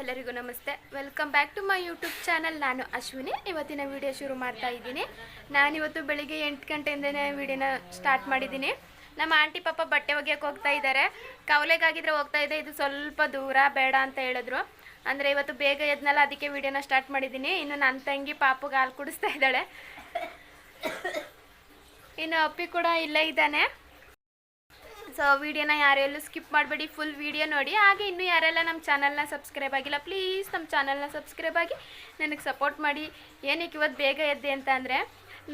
ಎಲ್ಲರಿಗೂ ನಮಸ್ತೆ. Welcome back to my YouTube channel ನಾನು ಅಶ್ವಿನಿ. ಇವತ್ತಿನ ವಿಡಿಯೋ ಶುರು ಮಾಡ್ತಾ ಇದ್ದೀನಿ. ನಾನಿವತ್ತು ಬೆಳಿಗ್ಗೆ ಎಂಟು ಗಂಟೆಯಿಂದನೇ ವಿಡಿಯೋನ ಸ್ಟಾರ್ಟ್ ಮಾಡಿದ್ದೀನಿ. ನಮ್ಮ ಆಂಟಿ ಪಾಪ ಬಟ್ಟೆ ಒಗೆಯಕ್ಕೆ ಹೋಗ್ತಾ ಇದ್ದಾರೆ ಕವಲೆಗಾಗಿದ್ರೆ ಹೋಗ್ತಾ ಇದೆ. ಇದು ಸ್ವಲ್ಪ ದೂರ, ಬೇಡ ಅಂತ ಹೇಳಿದ್ರು. ಅಂದರೆ ಇವತ್ತು ಬೇಗ ಎದ್ನಲ್ಲ, ಅದಕ್ಕೆ ವಿಡಿಯೋನ ಸ್ಟಾರ್ಟ್ ಮಾಡಿದ್ದೀನಿ. ಇನ್ನು ನನ್ನ ತಂಗಿ ಪಾಪಗೆ ಹಾಲು ಕುಡಿಸ್ತಾ ಇದ್ದಾಳೆ. ಇನ್ನು ಅಪ್ಪಿ ಕೂಡ ಇಲ್ಲೇ ಇದ್ದಾನೆ. ಸೊ ವಿಡಿಯೋನ ಯಾರೆಲ್ಲೂ ಸ್ಕಿಪ್ ಮಾಡಬೇಡಿ ಫುಲ್ ವಿಡಿಯೋ ನೋಡಿ. ಹಾಗೆ ಇನ್ನೂ ಯಾರೆಲ್ಲ ನಮ್ಮ ಚಾನಲ್ನ ಸಬ್ಸ್ಕ್ರೈಬ್ ಆಗಿಲ್ಲ ಪ್ಲೀಸ್ ನಮ್ಮ ಚಾನಲ್ನ ಸಬ್ಸ್ಕ್ರೈಬ್ ಆಗಿ ನನಗೆ ಸಪೋರ್ಟ್ ಮಾಡಿ. ಏನಕ್ಕೆ ಇವತ್ತು ಬೇಗ ಎದ್ದೆ ಅಂತ ಅಂದರೆ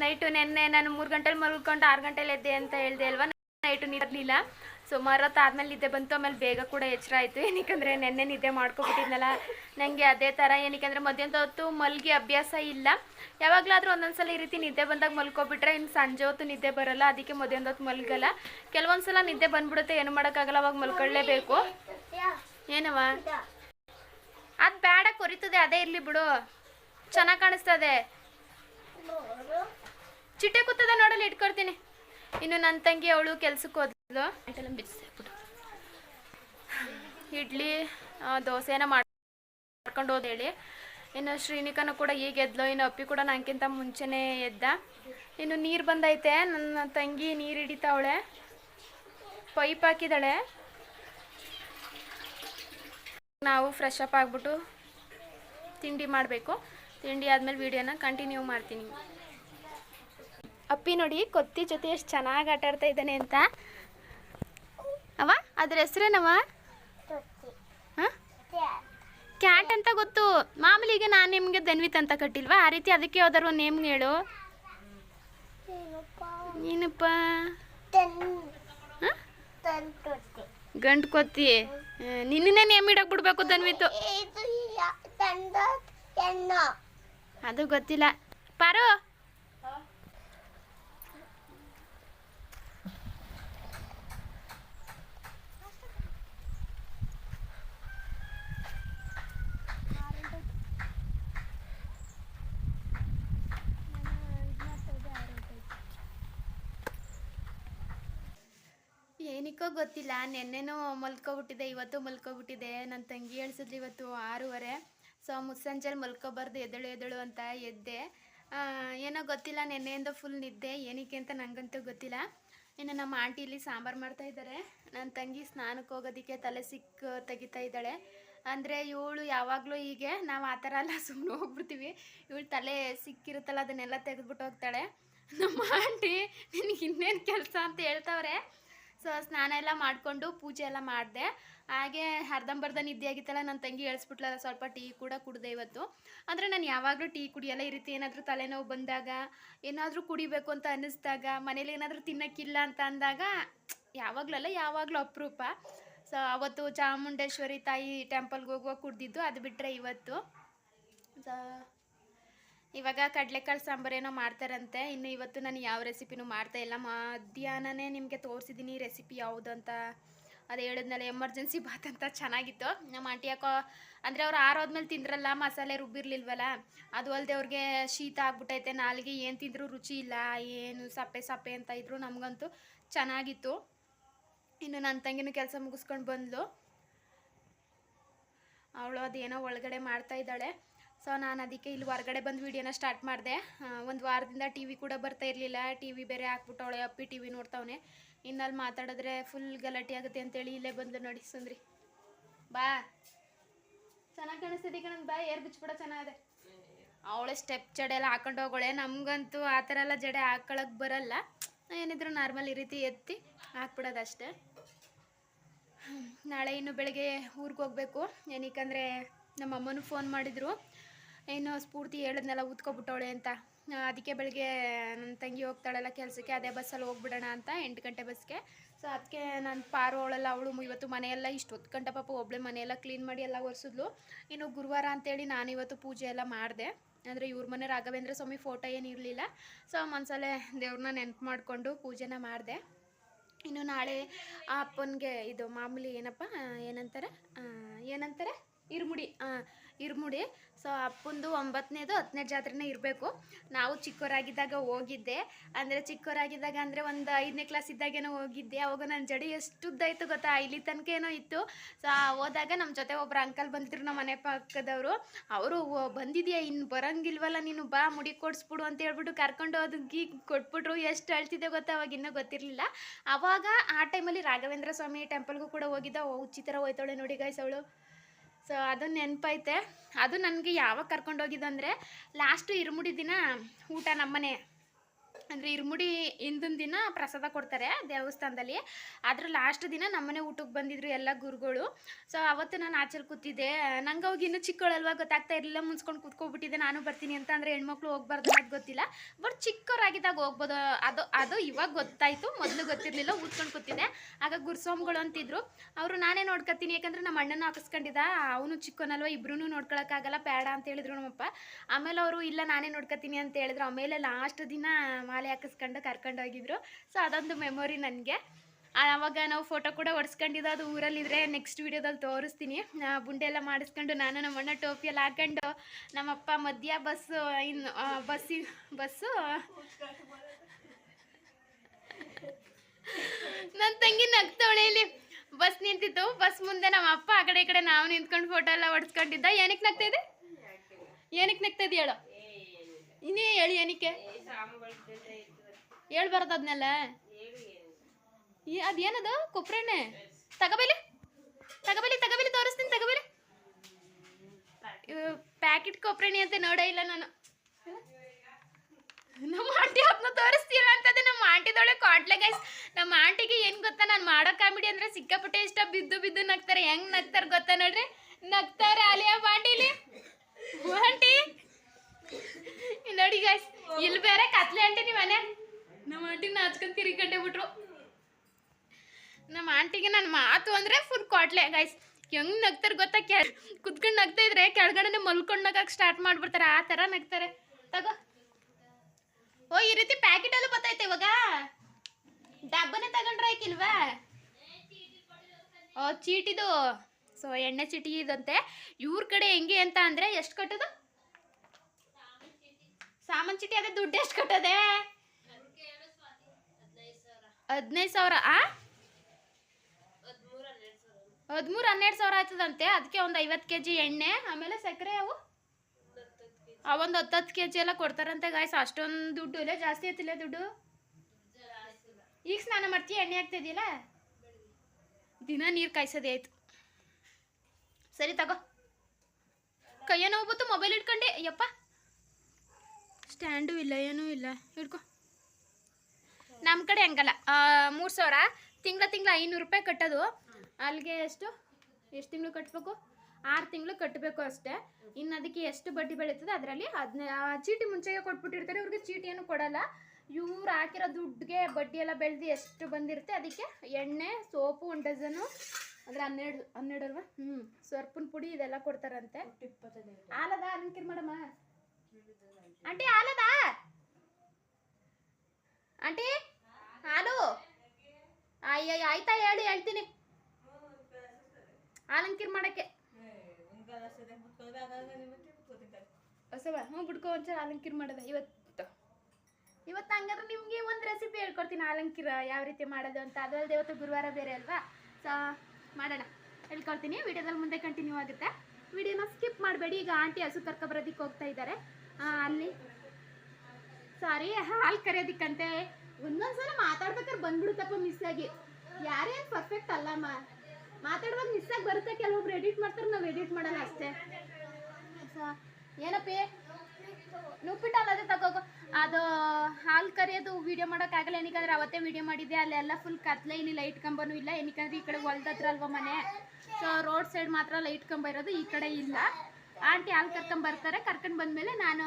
ನೈಟು ನೆನ್ನೆ ನಾನು ಮೂರು ಗಂಟೆಲಿ ಮಲ್ಕೊಂಡು ಆರು ಗಂಟೆಲಿ ಎದ್ದೆ ಅಂತ ಹೇಳ್ದೆ ಅಲ್ವಾ? ನೈಟು ನೀರಲಿಲ್ಲ ಸುಮಾರು ಹೊತ್ತು ಆದಮೇಲೆ ನಿದ್ದೆ ಬಂತು, ಆಮೇಲೆ ಬೇಗ ಕೂಡ ಎಚ್ಚರ ಆಯ್ತು. ಏನಕ್ಕಂದ್ರೆ ನೆನ್ನೆ ನಿದ್ದೆ ಮಾಡ್ಕೊಬಿಟ್ಟಿದ್ನಲ್ಲ ನನಗೆ ಅದೇ ಥರ. ಏನಕ್ಕೆಂದ್ರೆ ಮಧ್ಯಾಹ್ನದ ಹೊತ್ತು ಮಲ್ಗಿ ಅಭ್ಯಾಸ ಇಲ್ಲ. ಯಾವಾಗ್ಲಾದ್ರೂ ಒಂದೊಂದ್ಸಲ ಈ ರೀತಿ ನಿದ್ದೆ ಬಂದಾಗ ಮಲ್ಕೊಬಿಟ್ರೆ ಇನ್ನು ಸಂಜೆ ಹೊತ್ತು ನಿದ್ದೆ ಬರೋಲ್ಲ. ಅದಕ್ಕೆ ಮಧ್ಯಾಹ್ನ ಹೊತ್ತು ಮಲ್ಗಲ್ಲ. ಕೆಲವೊಂದ್ಸಲ ನಿದ್ದೆ ಬಂದ್ಬಿಡುತ್ತೆ, ಏನು ಮಾಡೋಕ್ಕಾಗಲ್ಲ, ಅವಾಗ ಮಲ್ಕೊಳ್ಳೇಬೇಕು ಏನವ ಅದು ಬೇಡ ಕೊರಿತದೆ, ಅದೇ ಇರ್ಲಿ ಬಿಡು. ಚೆನ್ನಾಗಿ ಕಾಣಿಸ್ತದೆ. ಚಿಟ್ಟೆ ಕೂತದ ನೋಡಲ್ಲಿ, ಇಟ್ಕೊಡ್ತೀನಿ. ಇನ್ನು ನನ್ನ ತಂಗಿ, ಅವಳು ಕೆಲ್ಸಕ್ಕೆ ಹೋದ್ಲು ಅಂತೆಲ್ಲ ಬಿಡಿಸ್ಬಿಟ್ಟು ಇಡ್ಲಿ ದೋಸೆನ ಮಾಡ್ಕೊಂಡು ಹೋದ ಹೇಳಿ ಇನ್ನು ಶ್ರೀನಿಕನು ಕೂಡ ಈಗ ಎದ್ಲು. ಇನ್ನು ಅಪ್ಪಿ ಕೂಡ ನನಗಿಂತ ಮುಂಚೆನೇ ಎದ್ದ. ಇನ್ನು ನೀರು ಬಂದೈತೆ. ನನ್ನ ತಂಗಿ ನೀರು ಹಿಡಿತಾವಳೆ. ಪೈಪ್ ಹಾಕಿದಾಳೆ. ನಾವು ಫ್ರೆಶ್ ಅಪ್ ಆಗಿಬಿಟ್ಟು ತಿಂಡಿ ಮಾಡಬೇಕು. ತಿಂಡಿ ಆದಮೇಲೆ ವೀಡಿಯೋನ ಕಂಟಿನ್ಯೂ ಮಾಡ್ತೀನಿ. ಅಪ್ಪಿ ನೋಡಿ, ಕೊತ್ತಿ ಜೊತೆ ಎಷ್ಟು ಚೆನ್ನಾಗಿ ಆಟಾಡ್ತಾ ಇದ್ದಾನೆ ಅಂತ. ಅವ? ಅದ್ರ ಹೆಸ್ರೇನವ? ಹಾಂ? ಕ್ಯಾಟ್ ಅಂತ ಗೊತ್ತು. ಮಾಮೂಲಿ ಈಗ ನಾನು ನಿಮಗೆ ದನ್ವಿತ್ ಅಂತ ಕಟ್ಟಿಲ್ವಾ? ಆ ರೀತಿ ಅದಕ್ಕೆ ಯಾವ್ದಾರು ನೇಮ್ ಹೇಳು. ಏನಪ್ಪ? ಗಂಟು ಕೊತ್ತಿ. ನಿನ್ನೇ ನೇಮ್ ಇಡಕ್ ಬಿಡ್ಬೇಕು ದನ್ವಿತ್ ಅದು ಗೊತ್ತಿಲ್ಲ. ಪಾರು. ಏನಕ್ಕೋ ಗೊತ್ತಿಲ್ಲ, ನೆನ್ನೆನೂ ಮಲ್ಕೊಬಿಟ್ಟಿದೆ, ಇವತ್ತು ಮಲ್ಕೊಬಿಟ್ಟಿದೆ. ನನ್ನ ತಂಗಿ ಹೇಳ್ಸಿದ್ಲು ಇವತ್ತು ಆರೂವರೆ. ಸೊ, ಮುಸ್ಸಂಜೆಲಿ ಮಲ್ಕೊಬಾರ್ದು ಎದಳು ಎದಳು ಅಂತ ಎದ್ದೆ. ಏನೋ ಗೊತ್ತಿಲ್ಲ, ನೆನ್ನೆಯಿಂದ ಫುಲ್ ನಿದ್ದೆ. ಏನಕ್ಕೆ ಅಂತ ನನಗಂತೂ ಗೊತ್ತಿಲ್ಲ. ಇನ್ನು ನಮ್ಮ ಆಂಟಿ ಇಲ್ಲಿ ಸಾಂಬಾರು ಮಾಡ್ತಾ ಇದ್ದಾರೆ. ನನ್ನ ತಂಗಿ ಸ್ನಾನಕ್ಕೆ ಹೋಗೋದಕ್ಕೆ ತಲೆ ಸಿಕ್ಕ, ತೆಗಿತಾ ಇದ್ದಾಳೆ. ಅಂದರೆ ಇವಳು ಯಾವಾಗಲೂ ಹೀಗೆ, ನಾವು ಆ ಥರ ಎಲ್ಲ ಸುಮ್ಮನೆ ಹೋಗ್ಬಿಡ್ತೀವಿ. ಇವಳು ತಲೆ ಸಿಕ್ಕಿರುತ್ತಲ್ಲ, ಅದನ್ನೆಲ್ಲ ತೆಗೆದ್ಬಿಟ್ಟು ಹೋಗ್ತಾಳೆ. ನಮ್ಮ ಆಂಟಿ ನಿನಗೆ ಇನ್ನೇನು ಕೆಲಸ ಅಂತ ಹೇಳ್ತಾವ್ರೆ. ಸೊ, ಸ್ನಾನ ಎಲ್ಲ ಮಾಡಿಕೊಂಡು ಪೂಜೆ ಎಲ್ಲ ಮಾಡಿದೆ. ಹಾಗೆ ಅರ್ಧಂಬರ್ಧ ನಿದ್ದೆ ಆಗಿತ್ತಲ್ಲ ನನ್ನ ತಂಗಿ ಹೇಳ್ಸ್ಬಿಟ್ಲಲ್ಲ, ಸ್ವಲ್ಪ ಟೀ ಕೂಡ ಕುಡಿದೆ ಇವತ್ತು. ಅಂದರೆ ನಾನು ಯಾವಾಗಲೂ ಟೀ ಕುಡಿಯಲ್ಲ, ಈ ರೀತಿ ಏನಾದರೂ ತಲೆನೋವು ಬಂದಾಗ, ಏನಾದರೂ ಕುಡಿಬೇಕು ಅಂತ ಅನ್ನಿಸ್ದಾಗ, ಮನೇಲಿ ಏನಾದರೂ ತಿನ್ನೋಕ್ಕಿಲ್ಲ ಅಂತ ಅಂದಾಗ, ಯಾವಾಗಲಲ್ಲ, ಯಾವಾಗಲೂ ಅಪರೂಪ. ಸೊ, ಅವತ್ತು ಚಾಮುಂಡೇಶ್ವರಿ ತಾಯಿ ಟೆಂಪಲ್ಗೆ ಹೋಗುವಾಗ ಕುಡ್ದಿದ್ದು, ಅದು ಬಿಟ್ಟರೆ ಇವತ್ತು. ಸೊ ಇವಾಗ ಕಡಲೆಕಾಳು ಸಾಂಬಾರೇನೋ ಮಾಡ್ತಾರಂತೆ. ಇನ್ನು ಇವತ್ತು ನಾನು ಯಾವ ರೆಸಿಪಿನೂ ಮಾಡ್ತಾ ಇಲ್ಲ. ಮಧ್ಯಾಹ್ನನೇ ನಿಮಗೆ ತೋರಿಸಿದ್ದೀನಿ ರೆಸಿಪಿ ಯಾವುದು ಅಂತ. ಅದು ಹೇಳಿದ್ನಲ್ಲ, ಎಮರ್ಜೆನ್ಸಿ ಬಾತ್ ಅಂತ ಚೆನ್ನಾಗಿತ್ತು. ನಮ್ಮ ಆಂಟಿ ಯಾಕೋ, ಅಂದರೆ ಅವ್ರು ಆರೋದ್ಮೇಲೆ ತಿಂದ್ರಲ್ಲ, ಮಸಾಲೆ ರುಬ್ಬಿರ್ಲಿಲ್ವಲ್ಲ, ಅದು ಅಲ್ಲದೆ ಅವ್ರಿಗೆ ಶೀತ ಆಗ್ಬಿಟ್ಟೈತೆ ನಾಲಿಗೆ ಏನು ತಿಂದರೂ ರುಚಿ ಇಲ್ಲ, ಏನು ಸಪ್ಪೆ ಸಪ್ಪೆ ಅಂತ ಇದ್ರು ನಮಗಂತೂ ಚೆನ್ನಾಗಿತ್ತು. ಇನ್ನು ನನ್ನ ತಂಗಿನೂ ಕೆಲಸ ಮುಗಿಸ್ಕೊಂಡು ಬಂದ್ಲು. ಅವಳು ಅದೇನೋ ಒಳಗಡೆ ಮಾಡ್ತಾ ಇದ್ದಾಳೆ. ಸೊ ನಾನು ಅದಕ್ಕೆ ಇಲ್ಲಿ ಹೊರಗಡೆ ಬಂದು ವೀಡಿಯೋನ ಸ್ಟಾರ್ಟ್ ಮಾಡಿದೆ. ಒಂದು ವಾರದಿಂದ ಟಿ ವಿ ಕೂಡ ಬರ್ತಾ ಇರಲಿಲ್ಲ. ಟಿ ವಿ ಬೇರೆ ಹಾಕ್ಬಿಟ್ಟವಳೆ, ಅಪ್ಪಿ ಟಿ ವಿ ನೋಡ್ತಾವನೆ. ಇನ್ನಲ್ಲಿ ಮಾತಾಡಿದ್ರೆ ಫುಲ್ ಗಲಾಟೆ ಆಗುತ್ತೆ ಅಂತೇಳಿ ಇಲ್ಲೇ ಬಂದು ನೋಡಿ ಸುಂದ್ರಿ. ಬಾ. ಚೆನ್ನಾಗಿ ಕಾಣಿಸ್ತದೆ ನಂಗೆ ಬಾ. ಏರ್ ಬಿಚ್ಬಿಡ ಚೆನ್ನಾಗಿದೆ ಅವಳೆ ಸ್ಟೆಪ್ ಜಡೆ ಎಲ್ಲ ಹಾಕೊಂಡು ಹೋಗೋಳೆ. ನಮಗಂತೂ ಆ ಥರ ಎಲ್ಲ ಜಡೆ ಹಾಕೊಳಕ್ಕೆ ಬರಲ್ಲ. ಏನಿದ್ರು ನಾರ್ಮಲ್ ಈ ರೀತಿ ಎತ್ತಿ ಹಾಕ್ಬಿಡೋದಷ್ಟೇ. ನಾಳೆ ಇನ್ನು ಬೆಳಗ್ಗೆ ಊರಿಗೆ ಹೋಗಬೇಕು. ಏನಕ್ಕಂದರೆ ನಮ್ಮ ಅಮ್ಮನೂ ಫೋನ್ ಮಾಡಿದರು. ಏನು ಸ್ಫೂರ್ತಿ ಹೇಳಿದ್ನಲ್ಲ ಊದ್ಕೊಬಿಟ್ಟವಳೆ ಅಂತ. ಅದಕ್ಕೆ ಬೆಳಗ್ಗೆ ನನ್ನ ತಂಗಿ ಹೋಗ್ತಾಳಲ್ಲ ಕೆಲಸಕ್ಕೆ, ಅದೇ ಬಸ್ಸಲ್ಲಿ ಹೋಗ್ಬಿಡೋಣ ಅಂತ ಎಂಟು ಗಂಟೆ ಬಸ್ಗೆ. ಸೊ ಅದಕ್ಕೆ ನಾನು ಪಾರು, ಅವಳೆಲ್ಲ, ಅವಳು ಇವತ್ತು ಮನೆಯೆಲ್ಲ ಇಷ್ಟು ಹೊತ್ತು ಗಂಟೆ ಪಾಪ ಒಬ್ಬಳೆ ಮನೆಯೆಲ್ಲ ಕ್ಲೀನ್ ಮಾಡಿ ಎಲ್ಲ ಒರೆಸಿದ್ಲು. ಇನ್ನು ಗುರುವಾರ ಅಂತೇಳಿ ನಾನು ಇವತ್ತು ಪೂಜೆ ಎಲ್ಲ ಮಾಡಿದೆ. ಅಂದರೆ ಇವ್ರ ಮನೆ ರಾಘವೇಂದ್ರ ಸ್ವಾಮಿ ಫೋಟೋ ಏನು ಇರಲಿಲ್ಲ. ಸೊ ಮನಸಲ್ಲೇ ದೇವ್ರನ್ನ ನೆನಪು ಮಾಡಿಕೊಂಡು ಪೂಜೆನ ಮಾಡಿದೆ. ಇನ್ನು ನಾಳೆ ಆ ಅಪ್ಪನಿಗೆ ಇದು ಮಾಮೂಲಿ ಏನಪ್ಪ, ಏನಂತಾರೆ? ಏನಂತಾರೆ? ಇರ್ಮುಡಿ ಇರ್ಮುಡಿ. ಸೊ ಅಪ್ಪಂದು ಒಂಬತ್ತನೇದು ಹತ್ತನೇ ಜಾತ್ರೆನೇ ಇರಬೇಕು. ನಾವು ಚಿಕ್ಕವರಾಗಿದ್ದಾಗ ಹೋಗಿದ್ದೆ. ಅಂದರೆ ಚಿಕ್ಕವರಾಗಿದ್ದಾಗ ಅಂದರೆ ಒಂದು ಐದನೇ ಕ್ಲಾಸ್ ಇದ್ದಾಗೇನೋ ಹೋಗಿದ್ದೆ. ಅವಾಗ ನನ್ನ ಜಡಿ ಎಷ್ಟು ಉದ್ದ ಇತ್ತು ಗೊತ್ತಾ? ಇಲ್ಲಿ ತನಕ ಏನೋ ಇತ್ತು ಸೊ ಹೋದಾಗ ನಮ್ಮ ಜೊತೆ ಒಬ್ಬರು ಅಂಕಲ್ ಬಂದಿದ್ರು ನಮ್ಮ ಮನೆ ಪಕ್ಕದವರು. ಅವರು ಬಂದಿದೆಯಾ? ಇನ್ನು ಬರೋಂಗಿಲ್ವಲ್ಲ ನೀನು ಬಾ ಮುಡಿ ಕೊಡಿಸ್ಬಿಡು ಅಂತ ಹೇಳ್ಬಿಟ್ಟು ಕರ್ಕೊಂಡು ಅದಕ್ಕೆ ಕೊಟ್ಬಿಟ್ರು. ಎಷ್ಟು ಅಳ್ತಿದ್ದೆ ಗೊತ್ತಾ? ಅವಾಗ ಇನ್ನೂ ಗೊತ್ತಿರಲಿಲ್ಲ. ಆವಾಗ ಆ ಟೈಮಲ್ಲಿ ರಾಘವೇಂದ್ರ ಸ್ವಾಮಿ ಟೆಂಪಲ್ಗೂ ಕೂಡ ಹೋಗಿದ್ದ? ಓ, ಹುಚ್ಚಿ ಥರ ನೋಡಿ ಗಾಯ್ಸ್ ಸೊ ಅದು ನೆನಪೈತೆ. ಅದು ನನಗೆ ಯಾವಾಗ ಕರ್ಕೊಂಡು ಹೋಗಿದ್ದಂದರೆ ಲಾಸ್ಟು ಇರುಮುಡಿ ದಿನ ಊಟ ನಮ್ಮನೆ. ಅಂದರೆ ಇರ್ಮುಡಿ ಹಿಂದಿನ ದಿನ ಪ್ರಸಾದ ಕೊಡ್ತಾರೆ ದೇವಸ್ಥಾನದಲ್ಲಿ. ಅದ್ರ ಲಾಸ್ಟ್ ದಿನ ನಮ್ಮನೆ ಊಟಕ್ಕೆ ಬಂದಿದ್ರು ಎಲ್ಲ ಗುರುಗಳು. ಸೊ ಅವತ್ತು ನಾನು ಆಚೆಲಿ ಕೂತಿದ್ದೆ. ನಂಗೆ ಅವಾಗ ಇನ್ನೂ ಚಿಕ್ಕವಳಲ್ವಾ ಗೊತ್ತಾಗ್ತಾ ಇರಲಿಲ್ಲ. ಮುನ್ಸ್ಕೊಂಡು ಕೂತ್ಕೊಬಿಟ್ಟಿದ್ದೆ. ನಾನು ಬರ್ತೀನಿ ಅಂತ ಅಂದರೆ ಹೆಣ್ಮಕ್ಳು ಹೋಗ್ಬಾರ್ದು ಅಂತ ಗೊತ್ತಿಲ್ಲ. ಬಟ್ ಚಿಕ್ಕವರಾಗಿದ್ದಾಗ ಹೋಗ್ಬೋದು. ಅದು ಅದು ಇವಾಗ ಗೊತ್ತಾಯಿತು. ಮೊದಲು ಗೊತ್ತಿರಲಿಲ್ಲ. ಊದ್ಕೊಂಡು ಕೂತಿದ್ದೆ. ಆಗ ಗುರುಸ್ವಾಮಿಗಳು ಅಂತಿದ್ರು. ಅವರು, ನಾನೇ ನೋಡ್ಕೊತೀನಿ ಯಾಕಂದ್ರೆ ನಮ್ಮ ಅಣ್ಣನ ಹಾಕಿಸ್ಕೊಂಡಿದ್ದ. ಅವನು ಚಿಕ್ಕನಲ್ವ ಇಬ್ರು ನೋಡ್ಕೊಳಕ್ಕಾಗಲ್ಲ. ಬೇಡ ಅಂತ ಹೇಳಿದ್ರು ನಮ್ಮಪ್ಪ. ಆಮೇಲೆ ಅವರು, ಇಲ್ಲ, ನಾನೇ ನೋಡ್ಕೊತೀನಿ ಅಂತ ಹೇಳಿದ್ರು. ಆಮೇಲೆ ಲಾಸ್ಟ್ ದಿನ ಮಾಲೆ ಹಾಕಿಸ್ಕೊಂಡು ಕರ್ಕೊಂಡು ಹೋಗಿದ್ರು. ಸೊ ಅದೊಂದು ಮೆಮೊರಿ ನನಗೆ. ಆವಾಗ ನಾವು ಫೋಟೋ ಕೂಡ ಹೊಡ್ಸ್ಕೊಂಡಿದ್ದು. ಅದು ಊರಲ್ಲಿದ್ರೆ ನೆಕ್ಸ್ಟ್ ವೀಡಿಯೋದಲ್ಲಿ ತೋರಿಸ್ತೀನಿ. ಬುಂಡೆ ಎಲ್ಲ ಮಾಡಿಸ್ಕೊಂಡು ನಾನು ನಮ್ಮ ಅಣ್ಣ ಟೋಪಿ ಎಲ್ಲ ಹಾಕೊಂಡು ನಮ್ಮಪ್ಪ ಮಧ್ಯ ಬಸ್ಸು ಇನ್ನು ಬಸ್ಸಿ ಬಸ್ಸು ನನ್ನ ತಂಗಿ ನಗ್ತವಳೆ ಇಲ್ಲಿ. ಬಸ್ ನಿಂತಿತ್ತು. ಬಸ್ ಮುಂದೆ ನಮ್ಮ ಅಪ್ಪ ಆ ಕಡೆ ಈ ಕಡೆ ನಾವು ನಿಂತ್ಕೊಂಡು ಫೋಟೋ ಎಲ್ಲ ಹೊಡ್ಸ್ಕೊಂಡಿದ್ದ. ಏನಕ್ಕೆ ನಗ್ತಾ ಇದೆ? ಏನಕ್ಕೆ ನಗ್ತಾ ಹೇಳು? ಇನ್ನೇ ಹೇಳಿ ಏನಕ್ಕೆ? ಹೇಳ್ಬಾರ್ದು ಅದನ್ನೆಲ್ಲ ಅದೇನದು? ಕೊಪ್ರೆಣ್ಣೆ ತಗೋಬೇಲಿ. ತಗೋಬೇಲಿ ತಗೋಬೇಲಿ, ತೋರಿಸ್ತೀನಿ, ತಗೋಬೇಲಿ. ಪ್ಯಾಕೆಟ್ ಕೊಪ್ರೆಣ್ಣೆ ಅಂತ ನೋಡೇ ಇಲ್ಲ ನಾನು. ನಮ್ಮ ಆಂಟಿ ಅದನ್ನ ತೋರಿಸ್ತೀರ ಅಂತದೇ. ನಮ್ಮ ಆಂಟಿದೊಳಗೆ ಕಾಟ್ಲೆ ಗೈಸ್ ನಮ್ಮ ಆಂಟಿಗೆ ಏನ್ ಗೊತ್ತಾ? ನಾನು ಮಾಡೋ ಕಾಮಿಡಿ ಅಂದ್ರೆ ಸಿಕ್ಕಾಪಟ್ಟೆ ಇಷ್ಟ. ಬಿದ್ದು ಬಿದ್ದು ನಗ್ತಾರೆ. ಹೆಂಗ್ ನಗ್ತಾರೆ ಗೊತ್ತಾ ನೋಡ್ರಿ? ನಗ್ತಾರೆ ಅಲಿಯಾ ಬಾಂಟಿಲಿ ಆಂಟಿ ನೋಡಿ ಗೈಸ್ ಇಲ್ಲಿ ಬೇರೆ ಕತ್ಲೆ ಆಂಟಿ ನಿಮ್ಮ ಮನೆ. ನಮ್ಮ ಆಂಟಿನ ನಾಚ್ಕೊಂಡ್ ತಿರ್ಗಂಡೆ ಬಿಟ್ರು. ನಮ್ಮ ಆಂಟಿಗೆ ನನ್ನ ಮಾತು ಅಂದ್ರೆ ಫುಲ್ ಕೊಟ್ಲೆ ಗೈಸ್ ಹೆಂಗ್ ನಗ್ತಾರೆ ಗೊತ್ತಾ? ಕೆ ಕುತ್ಕೊಂಡು ನಗ್ತಾ ಇದ್ರೆ ಕೆಳಗಡೆ ಮಲ್ಕೊಂಡು ನಗಕ್ಕೆ ಸ್ಟಾರ್ಟ್ ಮಾಡ್ಬಿಡ್ತಾರೆ ಆ ಥರ ನಗ್ತಾರೆ. ತಗೋ. ಓ ಈ ರೀತಿ ಪ್ಯಾಕೆಟ್ ಅಲ್ಲೂ ಬತ್ತೈತೆ ಇವಾಗ. ಡಬ್ಬನೇ ತಗೊಂಡ್ರೆ ಆಯ್ಕಿಲ್ವಾ? ಓ ಚೀಟಿದು. ಸೊ ಎಣ್ಣೆ ಚೀಟಿ ಇದಂತೆ. ಇವ್ರ ಕಡೆ ಹೆಂಗೆ ಅಂತ ಅಂದ್ರೆ ಎಷ್ಟು ಕಟ್ಟೋದು? ಸಾಮಾನ್ ಚೀಟಿ ಅದೇ ದುಡ್ಡು ಎಷ್ಟು ಕಟ್ಟದೆ? ಹದಿನೈದು ಸಾವಿರ. ಆ? ಹದಿಮೂರು ಹನ್ನೆರಡು ಸಾವಿರ. ಆಯ್ತದಂತೆ. ಅದಕ್ಕೆ ಒಂದು ಐವತ್ತು ಕೆ ಜಿ ಎಣ್ಣೆ ಆಮೇಲೆ ಸಕ್ಕರೆ ಅವು? ಆ ಒಂದು ಹತ್ತು ಹತ್ತು ಕೆ ಜಿ ಎಲ್ಲ ಕೊಡ್ತಾರಂತೆ ಗಾಯ್ಸ್ ಅಷ್ಟೊಂದು ದುಡ್ಡು ಇಲ್ಲ ಜಾಸ್ತಿ ಆಯ್ತಿಲ್ಲ ದುಡ್ಡು? ಈಗ ಸ್ನಾನ ಮಾಡ್ತೀಯ? ಎಣ್ಣೆ ಹಾಕ್ತಿದ್ಯಲ್ಲ ದಿನ ನೀರು ಕಾಯಿಸೋದೇ ಆಯ್ತು. ಸರಿ ತಗೋ. ಕೈಯ ನೋವು ಬಂತು ಮೊಬೈಲ್ ಇಟ್ಕೊಂಡೆ. ಯಪ್ಪ ಸ್ಟ್ಯಾಂಡು ಇಲ್ಲ ಏನೂ ಇಲ್ಲ. ಹಿಡ್ಕೊ ನಮ್ಮ ಕಡೆ ಹಂಗಲ್ಲ. ಮೂರು ಸಾವಿರ. ತಿಂಗಳ ತಿಂಗಳ ಐನೂರು ರೂಪಾಯಿ ಕಟ್ಟೋದು. ಅಲ್ಲಿಗೆ ಎಷ್ಟು? ಎಷ್ಟು ತಿಂಗಳು ಕಟ್ಟಬೇಕು ಆರು ತಿಂಗಳು ಕಟ್ಟಬೇಕು ಅಷ್ಟೇ. ಇನ್ನು ಅದಕ್ಕೆ ಎಷ್ಟು ಬಡ್ಡಿ ಬೆಳೀತದೆ ಅದರಲ್ಲಿ ಅದನ್ನ ಚೀಟಿ ಮುಂಚೆಗೆ ಕೊಟ್ಬಿಟ್ಟಿರ್ತಾರೆ. ಇವ್ರಿಗೆ ಚೀಟಿಯನ್ನು ಕೊಡಲ್ಲ. ಇವ್ರು ಹಾಕಿರೋ ದುಡ್ಡಿಗೆ ಬಡ್ಡಿ ಎಲ್ಲ ಬೆಳೆದು ಎಷ್ಟು ಬಂದಿರುತ್ತೆ ಅದಕ್ಕೆ ಎಣ್ಣೆ ಸೋಪು ಒಂದು ಡಜನು ಅಂದರೆ ಹನ್ನೆರಡು ಹನ್ನೆರಡು ಅಲ್ವಾ? ಹ್ಞೂ ಸರ್ಪನ್ ಪುಡಿ ಇದೆಲ್ಲ ಕೊಡ್ತಾರಂತೆ. ಆಲದ ಅಲಂಕಿರ್ ಮಾಡಮ್ಮ. ಆಂಟಿ, ಹಾಲದ? ಆಂಟಿ, ಹಾಲು? ಅಯ್ಯಯ್ಯ, ಆಯ್ತಾ ಹೇಳಿ, ಹೇಳ್ತೀನಿ. ಹಾಲಂಕಿರ್ ಮಾಡಕ್ಕೆ. ಹ್ಞೂ ಬಿಡ್ಕೊ ಒಂದ್ಸಲ ಹಾಲಂಕಿರ್ ಮಾಡೋದ. ಇವತ್ತು. ಇವತ್ತು ಹಂಗಾದ್ರೆ ನಿಮಗೆ ಒಂದು ರೆಸಿಪಿ ಹೇಳ್ಕೊಡ್ತೀನಿ ಹಾಲಂಕಿರ ಯಾವ ರೀತಿ ಮಾಡೋದು ಅಂತ. ಅದು ಅಲ್ಲದೆ ಇವತ್ತು ಗುರುವಾರ ಬೇರೆ ಅಲ್ವಾ? ಸೊ ಮಾಡೋಣ. ಹೇಳ್ಕೊಡ್ತೀನಿ, ವಿಡಿಯೋದಲ್ಲಿ ಮುಂದೆ ಕಂಟಿನ್ಯೂ ಆಗುತ್ತೆ. ವಿಡಿಯೋನ ಸ್ಕಿಪ್ ಮಾಡಬೇಡಿ. ಈಗ ಆಂಟಿ ಹಸು ಕರ್ಕೊಬರೋದಕ್ಕೆ ಹೋಗ್ತಾ ಇದ್ದಾರೆ. ಆ, ಅಲ್ಲಿ. ಸಾರಿ ಹಾಲು ಕರೆಯೋದಿಕ್ಕಂತೆ. ಒಂದೊಂದ್ಸಲ ಮಾತಾಡ್ಬೇಕಾದ್ರೆ ಬಂದ್ಬಿಡುತ್ತಪ್ಪ ಮಿಸ್ ಆಗಿ. ಯಾರೇನು ಪರ್ಫೆಕ್ಟ್ ಅಲ್ಲಮ್ಮ ಮಾತಾಡುವಾಗ ಮಿಸ್ ಆಗಿ ಬರುತ್ತೆ. ಕೆಲವೊಬ್ರು ಎಡಿಟ್ ಮಾಡ್ತಾರೆ ನಾವು ಎಡಿಟ್ ಮಾಡಲ್ಲ ಅಷ್ಟೇ. ಏನಪ್ಪಿ? ನುಪ್ಪಿಟ್ಟು ಅದೇ ತಗೋ ಅದು ಹಾಲು ಕರೆಯೋದು ವಿಡಿಯೋ ಮಾಡೋಕ್ಕಾಗಲ್ಲ. ಏನಕ್ಕಂದ್ರೆ ಅವತ್ತೇ ವಿಡಿಯೋ ಮಾಡಿದ್ದೆ. ಅಲ್ಲೆಲ್ಲ ಫುಲ್ ಕತ್ಲೆ ಇಲ್ಲಿ ಲೈಟ್ ಕಂಬನೂ ಇಲ್ಲ. ಏನಕ್ಕಂದ್ರೆ ಈ ಕಡೆ ಹೊಲ್ದತ್ರ ಅಲ್ವಾ ಮನೆ? ಸೊ ರೋಡ್ ಸೈಡ್ ಮಾತ್ರ ಲೈಟ್ ಕಂಬ ಇರೋದು. ಈ ಕಡೆ ಇಲ್ಲ. ಆಂಟಿ ಹಾಲು ಕರ್ಕೊಂಡ್ ಬರ್ತಾರೆ ಕರ್ಕೊಂಡು ಬಂದಮೇಲೆ ನಾನು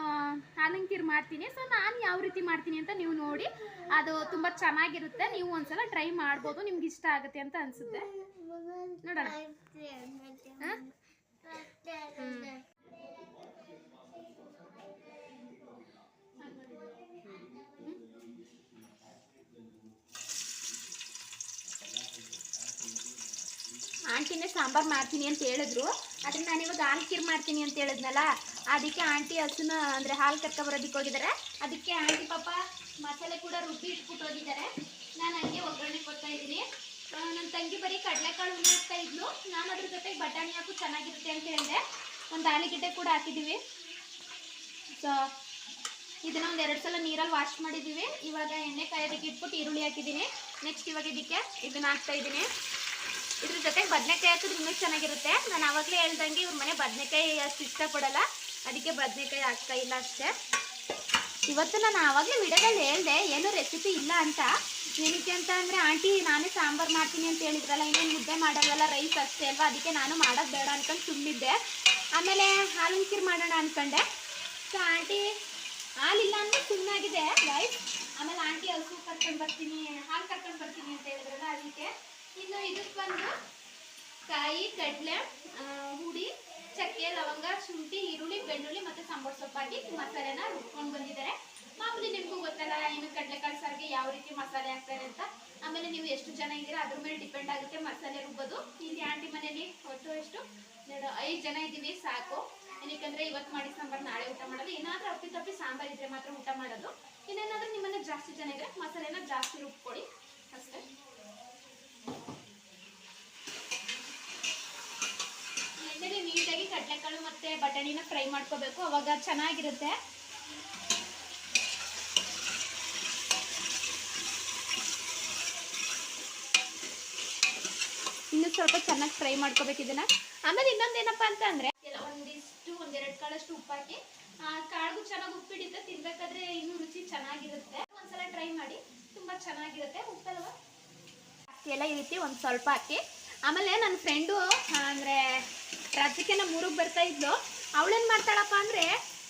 ಹಾಲಂಕೀರ್ ಮಾಡ್ತೀನಿ. ಸೊ ನಾನು ಯಾವ ರೀತಿ ಮಾಡ್ತೀನಿ ಅಂತ ನೀವು ನೋಡಿ. ಅದು ತುಂಬ ಚೆನ್ನಾಗಿರುತ್ತೆ. ನೀವು ಒಂದ್ಸಲ ಟ್ರೈ ಮಾಡ್ಬೋದು. ನಿಮ್ಗೆ ಇಷ್ಟ ಆಗುತ್ತೆ ಅಂತ ಅನಿಸುತ್ತೆ. ನೋಡೋಣ. ಆಂಟಿನೇ ಸಾಂಬಾರು ಮಾಡ್ತೀನಿ ಅಂತ ಹೇಳಿದ್ರು. ಆದರೆ ನಾನು ಇವಾಗ ಹಾಲು ಖೀರ್ ಮಾಡ್ತೀನಿ ಅಂತ ಹೇಳಿದ್ನಲ್ಲ, ಅದಕ್ಕೆ ಆಂಟಿ ಹಸುನ ಅಂದರೆ ಹಾಲು ಕರ್ಕೊಬರೋದಕ್ಕೆ ಹೋಗಿದ್ದಾರೆ ಅದಕ್ಕೆ ಆಂಟಿ ಪಾಪ ಮಸಾಲೆ ಕೂಡ ರುಬ್ಬಿ ಇಟ್ಬಿಟ್ಟು ಹೋಗಿದ್ದಾರೆ ನಾನು ಹಂಗೆ ಒಗ್ಗರಣೆ ಕೊಡ್ತಾ ಇದ್ದೀನಿ. ನನ್ನ ತಂಗಿ ಬರೀ ಕಡಲೆಕಾಳು ಉಣ್ಣೆ ಹಾಕ್ತಾ ಇದ್ಲು. ನಾನು ಅದ್ರ ಜೊತೆಗೆ ಬಟಾಣಿ ಹಾಕು, ಚೆನ್ನಾಗಿರುತ್ತೆ ಅಂತ ಹೇಳಿದೆ. ಒಂದು ಆಲೂಗಡ್ಡೆ ಕೂಡ ಹಾಕಿದ್ದೀವಿ ಸೊ ಇದನ್ನ ಒಂದು ಎರಡು ಸಲ ನೀರಲ್ಲಿ ವಾಶ್ ಮಾಡಿದ್ದೀವಿ ಇವಾಗ ಎಣ್ಣೆ ಕಾಯೋದಕ್ಕೆ ಇಟ್ಬಿಟ್ಟು ಈರುಳ್ಳಿ ಹಾಕಿದ್ದೀನಿ ನೆಕ್ಸ್ಟ್ ಇವಾಗ ಇದಕ್ಕೆ ಇದನ್ನ ಹಾಕ್ತಾ ಇದ್ದೀನಿ. ಇದ್ರ ಜೊತೆಗೆ ಬದನೆಕಾಯಿ ಹಾಕಿದ್ರೆ ಇನ್ನೂ ಚೆನ್ನಾಗಿರುತ್ತೆ. ನಾನು ಆವಾಗಲೇ ಹೇಳ್ದಂಗೆ ಇವ್ರ ಮನೆ ಬದನೆಕಾಯಿ ಅಷ್ಟು ಇಷ್ಟಪಡಲ್ಲ. ಅದಕ್ಕೆ ಬದನೆಕಾಯಿ ಹಾಕ್ತಾ ಇಲ್ಲ ಅಷ್ಟೇ. ಇವತ್ತು ನಾನು ಆವಾಗಲೇ ವಿಡಿಯೋದಲ್ಲಿ ಹೇಳಿದೆ, ಏನೂ ರೆಸಿಪಿ ಇಲ್ಲ ಅಂತ. ಏನಕ್ಕೆ ಅಂತ ಅಂದರೆ, ಆಂಟಿ, ನಾನೇ ಸಾಂಬಾರು ಮಾಡ್ತೀನಿ ಅಂತ ಹೇಳಿದ್ರಲ್ಲ, ಇನ್ನೇನು ಮುದ್ದೆ ಮಾಡೋಲ್ಲ ರೈಸ್ ಅಷ್ಟೇ ಅಲ್ವಾ? ಅದಕ್ಕೆ ನಾನು ಮಾಡೋದು ಬೇಡ ಅಂದ್ಕೊಂಡು ತುಂಬಿದ್ದೆ ಆಮೇಲೆ ಹಾಲು ಉಂಕಿರು ಮಾಡೋಣ ಅಂದ್ಕೊಂಡೆ ಸೊ ಆಂಟಿ, ಹಾಲಿಲ್ಲ ಅಂದರೆ ಸುಮ್ಮನಾಗಿದೆ ಲೈಫ್ ಆಮೇಲೆ ಆಂಟಿ ಹಸು ಕರ್ಕೊಂಡು ಬರ್ತೀನಿ, ಹಾಲು ಕರ್ಕೊಂಡು ಬರ್ತೀನಿ ಅಂತ ಹೇಳಿದ್ರಲ್ಲ, ಅದಕ್ಕೆ ಇದಕ್ಕೆ ಬಂದು ಕಾಯಿ, ಕಡಲೆ ಹುಡಿ, ಚಕ್ಕೆ, ಲವಂಗ, ಶುಂಠಿ, ಈರುಳ್ಳಿ, ಬೆಳ್ಳುಳ್ಳಿ ಮತ್ತು ಸಾಂಬಾರು ಸೊಪ್ಪು ಹಾಕಿ ಮಸಾಲೆನ ರುಬ್ಕೊಂಡು ಬಂದಿದ್ದಾರೆ. ಮಾಮೂಲಿ ನಿಮಗೂ ಗೊತ್ತಲ್ಲ, ಇನ್ನು ಕಡಲೆಕಾಳು ಸಾರಿಗೆ ಯಾವ ರೀತಿ ಮಸಾಲೆ ಹಾಕ್ತಾರೆ ಅಂತ. ಆಮೇಲೆ ನೀವು ಎಷ್ಟು ಜನ ಇದ್ದೀರಾ, ಅದ್ರ ಮೇಲೆ ಡಿಪೆಂಡ್ ಆಗುತ್ತೆ ಮಸಾಲೆ ರುಬ್ಬೋದು. ಇಲ್ಲಿ ಆಂಟಿ ಮನೇಲಿ ಒಟ್ಟು ಎಷ್ಟು? ಐದು ಜನ ಇದ್ದೀವಿ, ಸಾಕು. ಏನಕ್ಕಂದ್ರೆ ಇವತ್ತು ಮಾಡಿ ಸಾಂಬಾರು, ನಾಳೆ ಊಟ ಮಾಡೋದು. ಏನಾದರೂ ಅಪ್ಪಿ ತಪ್ಪಿ ಸಾಂಬಾರು ಇದ್ರೆ ಮಾತ್ರ ಊಟ ಮಾಡೋದು. ಇನ್ನೇನಾದರೂ ನಿಮ್ಮನ್ನ ಜಾಸ್ತಿ ಜನ ಇದ್ರೆ ಮಸಾಲೆನ ಜಾಸ್ತಿ ರುಬ್ಕೊಳ್ಳಿ. ಅಷ್ಟೇ ಎಣ್ಣೆಲಿ ನೀಟಾಗಿ ಕಡಲೆಕಾಳು ಮತ್ತೆ ಬಟಾಣಿನ ಫ್ರೈ ಮಾಡ್ಕೋಬೇಕು. ಅವಾಗ ಚೆನ್ನಾಗಿರುತ್ತೆ. ಇನ್ನು ಸ್ವಲ್ಪ ಚೆನ್ನಾಗಿ ಫ್ರೈ ಮಾಡ್ಕೋಬೇಕು ಇದನ್ನ. ಆಮೇಲೆ ಇನ್ನೊಂದು ಏನಪ್ಪ ಅಂತ ಅಂದ್ರೆ ಒಂದಿಷ್ಟು, ಒಂದೆರಡು ಕಾಳಷ್ಟು ಉಪ್ಪು ಹಾಕಿ ಕಾಳಿಗೂ ಚೆನ್ನಾಗಿ ಉಪ್ಪು ಹಿಡಿತೆ ತಿನ್ಬೇಕಾದ್ರೆ ಇನ್ನೂ ರುಚಿ ಚೆನ್ನಾಗಿರುತ್ತೆ. ಒಂದ್ಸಲ ಟ್ರೈ ಮಾಡಿ, ತುಂಬಾ ಚೆನ್ನಾಗಿರುತ್ತೆ. ಉಪ್ಪಲ್ವ? ಎಲ್ಲ ಈ ರೀತಿ ಒಂದು ಸ್ವಲ್ಪ ಹಾಕಿ, ಆಮೇಲೆ ನನ್ನ ಫ್ರೆಂಡು ಅಂದರೆ ರಾಜ್ಯಕ್ಕೆ ಊರಿಗೆ ಬರ್ತಾ ಇದ್ಲು. ಅವಳೇನು ಮಾಡ್ತಾಳಪ್ಪ ಅಂದರೆ,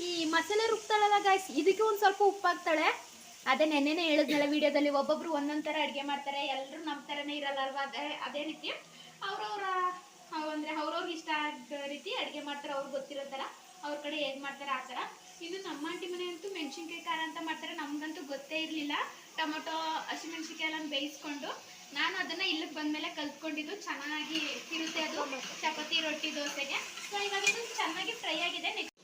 ಈ ಮಸಾಲೆ ರುಬ್ತಾಳಲ್ಲ ಗಾಯ್ಸ್ ಇದಕ್ಕೆ ಒಂದು ಸ್ವಲ್ಪ ಉಪ್ಪಾಗ್ತಾಳೆ ಅದೇ ನೆನ್ನೆನೇ ಹೇಳಿದ್ನಲ್ಲ ವಿಡಿಯೋದಲ್ಲಿ, ಒಬ್ಬೊಬ್ರು ಒಂದೊಂದು ಥರ ಅಡುಗೆ ಮಾಡ್ತಾರೆ ಎಲ್ಲರೂ ನಮ್ಮ ಥರನೇ ಇರಲ್ಲ ಅಲ್ವಾ ಅದೇ ಅದೇ ರೀತಿ ಅವ್ರವ್ರ ಅಂದರೆ ಅವ್ರವ್ರಿಗೆ ಇಷ್ಟ ಆಗೋ ರೀತಿ ಅಡುಗೆ ಮಾಡ್ತಾರೆ, ಅವ್ರಿಗೆ ಗೊತ್ತಿರೋ ಥರ. ಅವ್ರ ಕಡೆ ಹೇಗೆ ಮಾಡ್ತಾರೆ ಆ ಥರ. ಇದು ನಮ್ಮ ಆಂಟಿ ಮನೆ ಅಂತೂ ಮೆಣಸಿನ್ಕಾಯಿ ಖಾರ ಅಂತ ಮಾಡ್ತಾರೆ, ನಮಗಂತೂ ಗೊತ್ತೇ ಇರಲಿಲ್ಲ. ಟೊಮೊಟೊ, ಹಸಿಮೆಣಸಿನ್ಕಾಯಿ ಎಲ್ಲ ಬೇಯಿಸ್ಕೊಂಡು ನಾನು ಅದನ್ನ ಇಲ್ಲಿಗೆ ಬಂದ್ಮೇಲೆ ಕಲ್ತ್ಕೊಂಡಿದ್ದು ಚೆನ್ನಾಗಿ ಇರುತ್ತೆ ಅದು. ಚಪಾತಿ ರೊಟ್ಟಿ ದೋಸೆಗೆ. ಸೊ ಇವಾಗ ಇದು ಚೆನ್ನಾಗಿ ಫ್ರೈ ಆಗಿದೆ. ನೆಕ್ಸ್ಟ್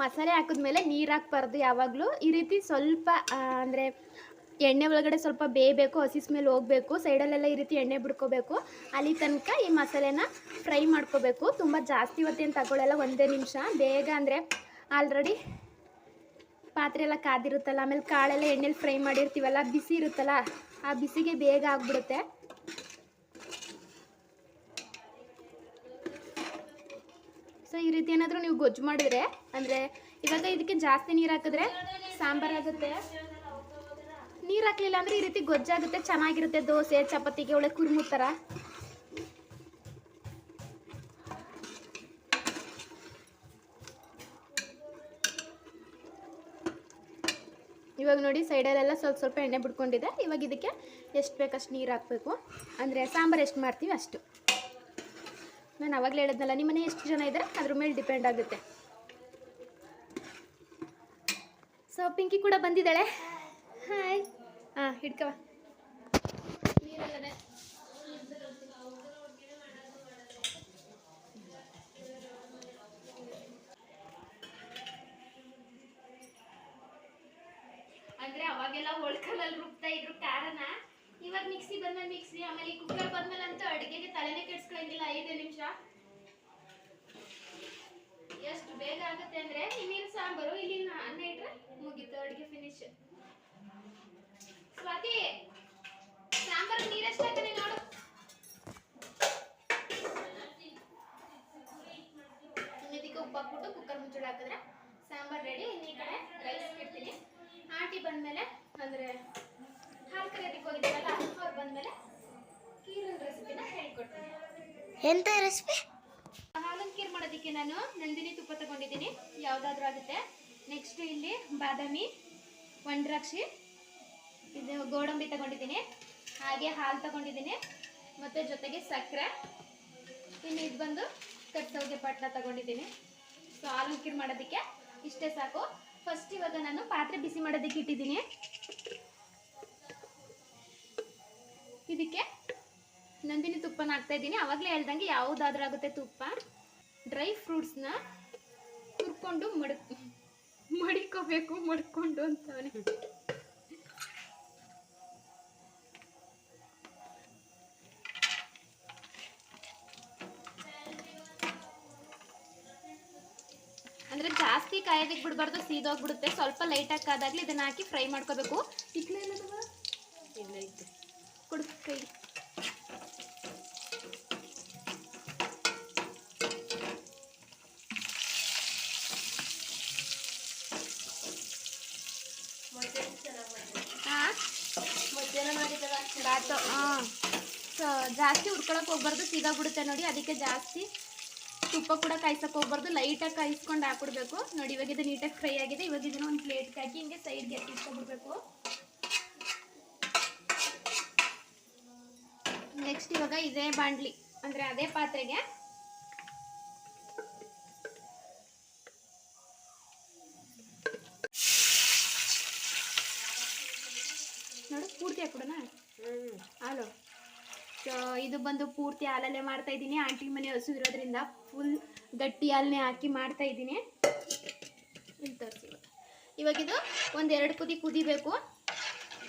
ಮಸಾಲೆ ಹಾಕಿದ್ಮೇಲೆ ನೀರು ಹಾಕ್ಬಾರ್ದು ಯಾವಾಗಲೂ. ಈ ರೀತಿ ಸ್ವಲ್ಪ ಅಂದರೆ ಎಣ್ಣೆ ಒಳಗಡೆ ಸ್ವಲ್ಪ ಬೇಯಬೇಕು ಹಸಿ ಸ್ಮೆಲ್ ಹೋಗಬೇಕು ಸೈಡಲ್ಲೆಲ್ಲ ಈ ರೀತಿ ಎಣ್ಣೆ ಬಿಡ್ಕೋಬೇಕು. ಅಲ್ಲಿ ತನಕ ಈ ಮಸಾಲೆನ ಫ್ರೈ ಮಾಡ್ಕೋಬೇಕು. ತುಂಬ ಜಾಸ್ತಿ ಹೊತ್ತೇನು ತಗೊಳ್ಳಲ್ಲ ಒಂದೇ ನಿಮಿಷ. ಬೇಗ ಅಂದರೆ ಆಲ್ರೆಡಿ ಪಾತ್ರೆ ಎಲ್ಲ ಕಾದಿರುತ್ತಲ್ಲ, ಆಮೇಲೆ ಕಾಳೆಲ್ಲ ಎಣ್ಣೆಲಿ ಫ್ರೈ ಮಾಡಿರ್ತೀವಲ್ಲ ಬಿಸಿ ಇರುತ್ತಲ್ಲ, ಆ ಬಿಸಿಗೆ ಬೇಗ ಆಗ್ಬಿಡುತ್ತೆ. ಸೊ ಈ ರೀತಿ ಏನಾದರೂ ನೀವು ಗೊಜ್ಜು ಮಾಡಿದ್ರೆ, ಅಂದರೆ ಇವಾಗ ಇದಕ್ಕೆ ಜಾಸ್ತಿ ನೀರು ಹಾಕಿದ್ರೆ ಸಾಂಬಾರಾಗುತ್ತೆ ನೀರು ಹಾಕ್ಲಿಲ್ಲ ಅಂದರೆ ಈ ರೀತಿ ಗೊಜ್ಜಾಗುತ್ತೆ ಚೆನ್ನಾಗಿರುತ್ತೆ ದೋಸೆ, ಚಪಾತಿಗೆ ಒಳ್ಳೆ ಕುರ್ಮು ಥರ ಇವಾಗ ನೋಡಿ ಸೈಡಲ್ಲೆಲ್ಲ ಸ್ವಲ್ಪ ಸ್ವಲ್ಪ ಎಣ್ಣೆ ಬಿಡ್ಕೊಂಡಿದೆ ಇವಾಗ ಇದಕ್ಕೆ ಎಷ್ಟು ಬೇಕಷ್ಟು ನೀರು ಹಾಕಬೇಕು. ಅಂದರೆ ಸಾಂಬಾರು ಎಷ್ಟು ಮಾಡ್ತೀವಿ ಅಷ್ಟು. ನಾನು ಅವಾಗಲೇ ಹೇಳಿದ್ನಲ್ಲ, ನಿಮ್ಮ ಮನೆ ಎಷ್ಟು ಜನ ಇದ್ದಾರೆ ಅದ್ರ ಮೇಲೆ ಡಿಪೆಂಡ್ ಆಗುತ್ತೆ. ಸೊ ಪಿಂಕಿ ಕೂಡ ಬಂದಿದ್ದಾಳೆ. ಹಾಯ್ ಹಾಂ ಹಿಡ್ಕವ ಅಂದ್ರೆ ಅವಾಗೆಲ್ಲ ಹೋಳ್ಕಲ್ಲಲ್ಲಿ ರುಬ್ತಾ ಇದ್ರು ಕಾರಣ ಇವಾಗ ಮಿಕ್ಸಿ ಬಂದ್ಮೇಲೆ ಮಿಕ್ಸಿ, ಆಮೇಲೆ ಈ ಕುಕ್ಕರ್ ಬಂದ್ಮೇಲೆ ಅಂತೂ ಅಡುಗೆಗೆ ತಲೆನೇ ಕೆಡ್ಸ್ಕೊಳಂಗಿಲ್ಲ. ಐದು ನಿಮಿಷ. ಎಷ್ಟು ಬೇಗ ಆಗುತ್ತೆ ಅಂದ್ರೆ, ಇನ್ನೇನು ಸಾಂಬಾರು? ಇಲ್ಲಿ ಅನ್ನ ಇಟ್ರೆ ಮುಗೀತು ಅಡುಗೆ ಫಿನಿಶ್ ಸ್ವಾತಿ ಸಾಂಬಾರು ನೀರೆಷ್ಟು ಹಾಕನೆ ನೋಡು ಇನ್ನಿದಕ್ಕೆ ಉಪ್ಪು ಹಾಕ್ಬಿಟ್ಟು ಕುಕ್ಕರ್ ಮುಚ್ಚಳ ಹಾಕಿದ್ರೆ ಸಾಂಬಾರು ರೆಡಿ ಇನ್ನು ಈ ಕಡೆ ರೈಸ್ ಇಡ್ತೀನಿ ಆಂಟಿ ಬಂದ್ಮೇಲೆ ಅಂದ್ರೆ ಹಾಲು ಕರಿಯೋದಕ್ಕೆ ಹೋಗಿದ್ದಾರಲ್ಲ ಅವ್ರು ಬಂದ್ಮೇಲೆ ಕೀರಿನ ರೆಸಿಪಿನ ಹೇಳ್ಕೊಡ್ತೀನಿ ಎಂತ ರೆಸಿಪಿ ಹಾಲನ್ ಮಾಡೋದಕ್ಕೆ ನಾನು ನಂದಿನಿ ತುಪ್ಪ ತಗೊಂಡಿದ್ದೀನಿ. ಯಾವುದಾದ್ರೂ ಆಗುತ್ತೆ. ನೆಕ್ಸ್ಟ್ ಇಲ್ಲಿ ಬಾದಾಮಿ ದ್ರಾಕ್ಷಿ ಇದು ಗೋಡಂಬಿ ತಗೊಂಡಿದ್ದೀನಿ. ಹಾಗೆ ಹಾಲು ತಗೊಂಡಿದ್ದೀನಿ. ಮತ್ತು ಜೊತೆಗೆ ಸಕ್ಕರೆ. ಇನ್ನು ಇದು ಬಂದು ಕಟ್ಸೋಗೆ ಪಟ್ಲ ತಗೊಂಡಿದ್ದೀನಿ. ಸೊ ಹಾಲು ಮಾಡೋದಕ್ಕೆ ಇಷ್ಟೇ ಸಾಕು. ಫಸ್ಟ್ ಇವಾಗ ನಾನು ಪಾತ್ರೆ ಬಿಸಿ ಮಾಡೋದಕ್ಕೆ ಇಟ್ಟಿದ್ದೀನಿ. ಇದಕ್ಕೆ ನಂದಿನಿ ತುಪ್ಪನ ಹಾಕ್ತಾ ಇದ್ದೀನಿ. ಅವಾಗಲೇ ಹೇಳ್ದಂಗೆ ಯಾವುದಾದ್ರಾಗುತ್ತೆ ತುಪ್ಪ. ಡ್ರೈ ಫ್ರೂಟ್ಸ್ನ ತುರ್ಕೊಂಡು ಮಡಕ್ ಮಡಿಕೋಬೇಕು, ಮಡ್ಕೊಂಡು ಅಂತವನೆ. ಅಂದ್ರೆ ಜಾಸ್ತಿ ಕಾಯೋದಕ್ಕೆ ಬಿಡಬಾರ್ದು, ಸೀದೋಗ್ಬಿಡುತ್ತೆ. ಸ್ವಲ್ಪ ಲೈಟಾಗಿ ಕಾದಾಗ್ಲಿ ಇದನ್ನ ಹಾಕಿ ಫ್ರೈ ಮಾಡ್ಕೋಬೇಕು. ಎಲ್ಲದವ ಕೊಡು, ಕೈ ಬಾತು ಹಾಂ ಸೊ ಜಾಸ್ತಿ ಹುರ್ಕೊಳಕ್ಕೆ ಹೋಗ್ಬಾರ್ದು ಸೀದಾಗ್ಬಿಡುತ್ತೆ ನೋಡಿ. ಅದಕ್ಕೆ ಜಾಸ್ತಿ ತುಪ್ಪ ಕೂಡ ಕಾಯ್ಸಕ್ಕೆ ಹೋಗ್ಬಾರ್ದು. ಲೈಟಾಗಿ ಕಾಯಿಸ್ಕೊಂಡು ಹಾಕ್ಬಿಡ್ಬೇಕು. ನೋಡಿ ಇವಾಗ ಇದು ನೀಟಾಗಿ ಫ್ರೈ ಆಗಿದೆ. ಇವಾಗ ಇದನ್ನ ಒಂದು ಪ್ಲೇಟ್ಗೆ ಹಾಕಿ ಹಿಂಗೆ ಸೈಡ್ಗೆ ಬಿಡಬೇಕು ನೆಕ್ಸ್ಟ್ ಇವಾಗ ಇದೇ ಬಾಂಡ್ಲಿ ಅಂದರೆ ಅದೇ ಪಾತ್ರೆಗೆ. ನೋಡಿ ಪೂರ್ತಿ ಹಾಕ್ಬಿಡೋಣ? ಹಲೋ ಇದು ಬಂದು ಪೂರ್ತಿ ಹಾಲಲ್ಲೇ ಮಾಡ್ತಾ ಇದ್ದೀನಿ. ಆಂಟಿ ಮನೆ ಹಸು ಇರೋದ್ರಿಂದ ಫುಲ್ ಗಟ್ಟಿ ಹಾಲನ್ನೇ ಹಾಕಿ ಮಾಡ್ತಾ ಇದ್ದೀನಿ. ತೋರಿಸಿ ಇವಾಗ. ಇದು ಒಂದೆರಡು ಕುದಿ ಕುದಿಬೇಕು.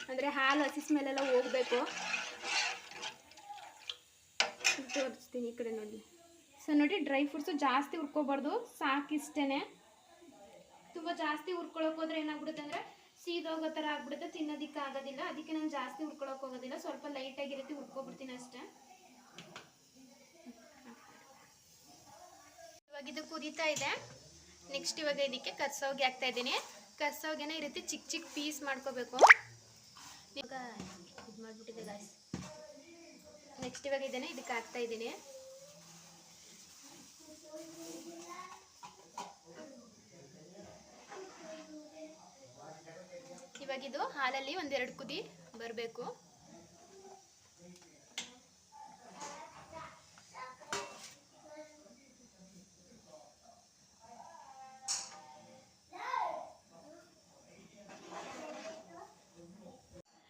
ಅಂದರೆ ಹಾಲು ಹಸಿ ಸ್ಮೆಲೆಲ್ಲ ಹೋಗಬೇಕು. ತೋರಿಸ್ತೀನಿ ಈ ಕಡೆ ನೋಡಿ. ಸೊ ನೋಡಿ ಡ್ರೈ ಫ್ರೂಟ್ಸು ಜಾಸ್ತಿ ಹುರ್ಕೋಬಾರ್ದು. ಸಾಕಿಷ್ಟೇ ತುಂಬ ಜಾಸ್ತಿ ಹುರ್ಕೊಳಕ್ಕೆ ಹೋದ್ರೆ ಏನಾಗ್ಬಿಡುತ್ತೆ ಅಂದರೆ ಸೀದೋಗೋ ಥರ ಆಗ್ಬಿಡುತ್ತೆ, ತಿನ್ನೋದಿಕ್ಕೆ ಆಗೋದಿಲ್ಲ. ಅದಕ್ಕೆ ನಾನು ಜಾಸ್ತಿ ಹುರ್ಕೊಳಕ್ ಹೋಗೋದಿಲ್ಲ. ಸ್ವಲ್ಪ ಲೈಟಾಗಿರುತ್ತೆ ಹುರ್ಕೊಬಿಡ್ತೀನಿ ಅಷ್ಟೇ. ಇವಾಗ ಇದು ಕುದೀತಾ ಇದೆ. ನೆಕ್ಸ್ಟ್ ಇವಾಗ ಇದಕ್ಕೆ ಕರ್ಸೋಗಿ ಹಾಕ್ತಾ ಇದ್ದೀನಿ. ಕರ್ಸೋಗೆನ ಈ ರೀತಿ ಚಿಕ್ಕ ಚಿಕ್ಕ ಪೀಸ್ ಮಾಡ್ಕೋಬೇಕು. ಇವಾಗ ಇದು ಮಾಡಿಬಿಟ್ಟಿದೆ ಗಾಯ್ಸ್ ನೆಕ್ಸ್ಟ್ ಇವಾಗ ಇದನ್ನ ಇದಕ್ಕೆ ಹಾಕ್ತಾ ಇದ್ದೀನಿ. ಇವಾಗ ಇದು ಹಾಲಲ್ಲಿ ಒಂದೆರಡು ಕುದಿ ಬರಬೇಕು.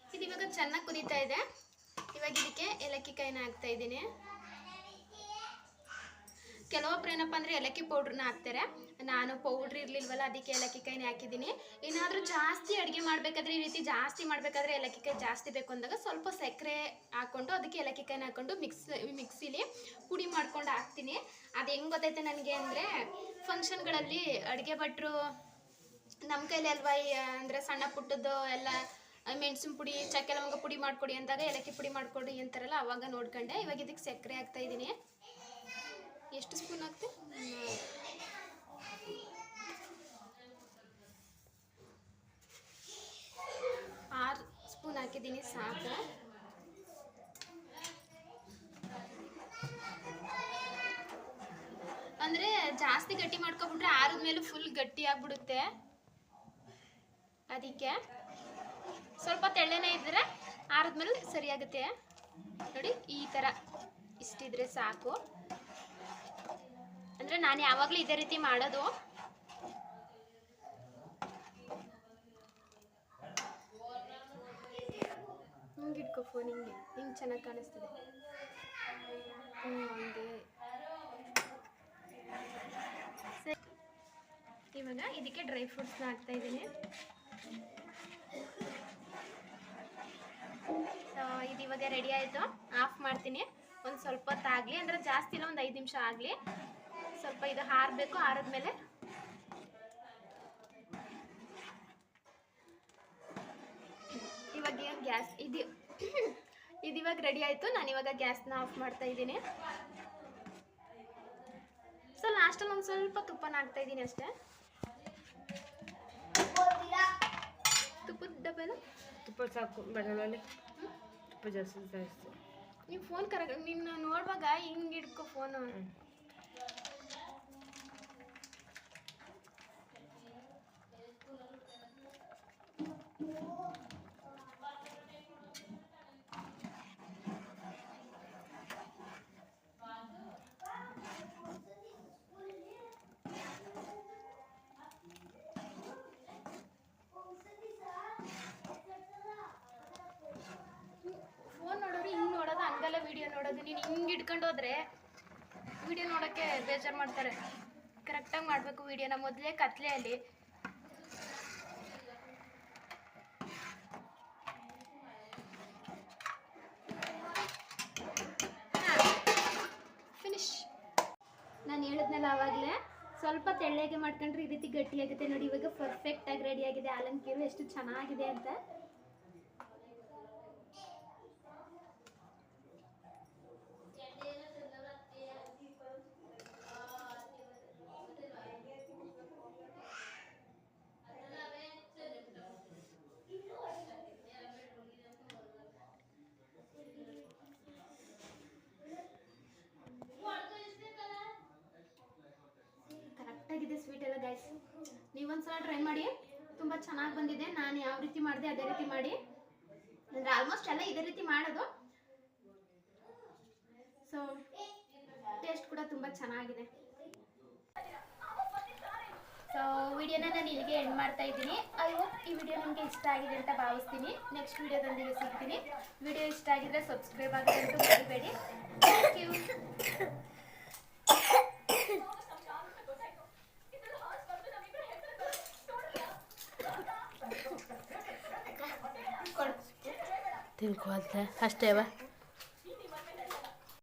ಇದು ಇವಾಗ ಚೆನ್ನಾಗಿ ಕುದೀತಾ ಇದೆ. ಇವಾಗ ಇದಕ್ಕೆ ಏಲಕ್ಕಿ ಕಾಯಿನ ಹಾಕ್ತಾ ಇದ್ದೀನಿ. ಕೆಲವೊಬ್ರು ಏನಪ್ಪ ಅಂದರೆ ಏಲಕ್ಕಿ ಪೌಡ್ರನ್ನ ಹಾಕ್ತಾರೆ. ನಾನು ಪೌಡ್ರ್ ಇರಲಿಲ್ವಲ್ಲ, ಅದಕ್ಕೆ ಏಲಕ್ಕಿ ಕಾಯಿನ ಹಾಕಿದ್ದೀನಿ. ಏನಾದರೂ ಜಾಸ್ತಿ ಅಡುಗೆ ಮಾಡಬೇಕಾದ್ರೆ, ಈ ರೀತಿ ಜಾಸ್ತಿ ಮಾಡಬೇಕಾದ್ರೆ ಏಲಕ್ಕಿ ಕಾಯಿ ಜಾಸ್ತಿ ಬೇಕು ಅಂದಾಗ ಸ್ವಲ್ಪ ಸಕ್ಕರೆ ಹಾಕ್ಕೊಂಡು ಅದಕ್ಕೆ ಏಲಕ್ಕಿ ಕಾಯಿನ ಹಾಕ್ಕೊಂಡು ಮಿಕ್ಸ್ ಮಿಕ್ಸಿಲಿ ಪುಡಿ ಮಾಡ್ಕೊಂಡು ಹಾಕ್ತೀನಿ. ಅದು ಹೆಂಗೆ ಗೊತ್ತೈತೆ ನನಗೆ ಅಂದರೆ ಫಂಕ್ಷನ್ಗಳಲ್ಲಿ ಅಡುಗೆ ಭಟ್ರು ನಮ್ಮ ಕೈಲಿ ಅಲ್ವಾ ಅಂದರೆ ಸಣ್ಣ ಪುಟ್ಟದ್ದು ಎಲ್ಲ ಮೆಣಸಿನ ಪುಡಿ, ಚಕ್ಕೆ ಲವಂಗ ಪುಡಿ ಮಾಡ್ಕೊಡಿ ಅಂದಾಗ ಏಲಕ್ಕಿ ಪುಡಿ ಮಾಡ್ಕೊಡಿ ಅಂತಾರಲ್ಲ, ಅವಾಗ ನೋಡ್ಕೊಂಡೆ. ಇವಾಗ ಇದಕ್ಕೆ ಸಕ್ಕರೆ ಹಾಕ್ತಾ ಇದ್ದೀನಿ. ಎಷ್ಟು ಸ್ಪೂನ್ ಆಗುತ್ತೆ ಆರು ಸ್ಪೂನ್ ಹಾಕಿದ್ದೀನಿ ಸಾಕು ಅಂದರೆ ಜಾಸ್ತಿ ಗಟ್ಟಿ ಮಾಡ್ಕೊಬಿಟ್ರೆ ಆರದ ಮೇಲೆ ಫುಲ್ ಗಟ್ಟಿ ಆಗ್ಬಿಡುತ್ತೆ. ಅದಕ್ಕೆ ಸ್ವಲ್ಪ ತೆಳ್ಳೆನೇ ಇದ್ದರೆ ಆರಿದ್ಮೇಲೆ ಸರಿಯಾಗುತ್ತೆ. ನೋಡಿ, ಈ ಥರ ಇಷ್ಟಿದ್ರೆ ಸಾಕು. ಅಂದರೆ ನಾನು ಯಾವಾಗಲೂ ಇದೇ ರೀತಿ ಮಾಡೋದು. ಹಿಂಗೆ ಇಟ್ಕೋ ಫೋನ್ ಹಿಂಗೆ. ಹಿಂಗೆ ಚೆನ್ನಾಗಿ ಕಾಣಿಸ್ತದೆ. ಹ್ಞೂ ಇವಾಗ ಇದಕ್ಕೆ ಡ್ರೈ ಫ್ರೂಟ್ಸ್ನ ಹಾಕ್ತಾ ಇದ್ದೀನಿ. ಸೊ ಇದು ಇವಾಗ ರೆಡಿ ಆಯಿತು. ಆಫ್ ಮಾಡ್ತೀನಿ. ಒಂದು ಸ್ವಲ್ಪ ಹೊತ್ತು ಆಗಲಿ ಅಂದರೆ ಜಾಸ್ತಿ ಇಲ್ಲ, ಒಂದು ಐದು ನಿಮಿಷ ಆಗಲಿ. ಸ್ವಲ್ಪ ಇದು ಹಾರಬೇಕು ಹಾರದ್ಮೇಲೆ ಇವಾಗ ಗ್ಯಾಸ್ ಇದು ಇದು ಇವಾಗ ರೆಡಿ ಆಯಿತು. ನಾನು ಇವಾಗ ಗ್ಯಾಸ್ನ ಆಫ್ ಮಾಡ್ತಾ ಇದ್ದೀನಿ. ಸೊ ಲಾಸ್ಟಲ್ಲಿ ಒಂದು ಸ್ವಲ್ಪ ತುಪ್ಪನ ಹಾಕ್ತಾ ಇದ್ದೀನಿ ಅಷ್ಟೇ. ತುಪ್ಪದ ಡಬ್ಬೆನ? ತುಪ್ಪ ಸಾಕು ಬರಲಲ್ಲಿ ತುಪ್ಪ ಜಾಸ್ತಿ ಜಾಸ್ತಿ. ನೀವು ಫೋನ್ ಕರೆಕ್ಟ್ ನಿನ್ನ ನೋಡುವಾಗ ಹಿಂಗೆ ಹಿಡ್ಕೊ ಫೋನು ಫೋನ್ ನೋಡೋರು ಹಿಂಗೆ ನೋಡೋದು, ಹಂಗಲ್ಲ ವಿಡಿಯೋ ನೋಡೋದು. ನೀನು ಹಿಂಗೆ ಇಟ್ಕೊಂಡು ಹೋದ್ರೆ ವಿಡಿಯೋ ನೋಡೋಕ್ಕೆ ಬೇಜಾರು ಮಾಡ್ತಾರೆ. ಕರೆಕ್ಟಾಗಿ ಮಾಡಬೇಕು ವಿಡಿಯೋನ ಮೊದಲೇ ಕತ್ಲೆಯಲ್ಲಿ ಸ್ವಲ್ಪ ತೆಳ್ಳಗೆ ಮಾಡ್ಕೊಂಡ್ರೆ ಈ ರೀತಿ ಗಟ್ಟಿಯಾಗುತ್ತೆ ನೋಡಿ, ಇವಾಗ ಪರ್ಫೆಕ್ಟಾಗಿ ರೆಡಿ ಆಗಿದೆ. ಆಲಂಕೀರು ಎಷ್ಟು ಚೆನ್ನಾಗಿದೆ ಅಂತ. ನೀವೊಂದು ಗೈಸ್ ನೀವೊಂದ್ಸಲ ಟ್ರೈ ಮಾಡಿ. ತುಂಬ ಚೆನ್ನಾಗಿ ಬಂದಿದೆ. ನಾನು ಯಾವ ರೀತಿ ಮಾಡಿದೆ ಅದೇ ರೀತಿ ಮಾಡಿ. ಅಂದರೆ ಆಲ್ಮೋಸ್ಟ್ ಎಲ್ಲ ಇದೇ ರೀತಿ ಮಾಡೋದು. ಸೊ ಟೇಸ್ಟ್ ಕೂಡ ತುಂಬ ಚೆನ್ನಾಗಿದೆ. ಸೊ ವಿಡಿಯೋನ ನಾನು ಇಲ್ಲಿಗೆ ಎಂಡ್ ಮಾಡ್ತಾ ಇದ್ದೀನಿ. ಐ ಹೋಪ್ ಈ ವಿಡಿಯೋ ನಿಮಗೆ ಇಷ್ಟ ಆಗಿದೆ ಅಂತ ಭಾವಿಸ್ತೀನಿ. ನೆಕ್ಸ್ಟ್ ವಿಡಿಯೋದೊಂದಿಗೆ ಸಿಗ್ತೀನಿ. ವಿಡಿಯೋ ಇಷ್ಟ ಆಗಿದ್ರೆ ಸಬ್ಸ್ಕ್ರೈಬ್ ಆಗೋದಂತೂ ಮರಿಬೇಡಿ. ಥ್ಯಾಂಕ್ ಯು ತಿಳ್ಕೊಳ್ತೆ ಬಾ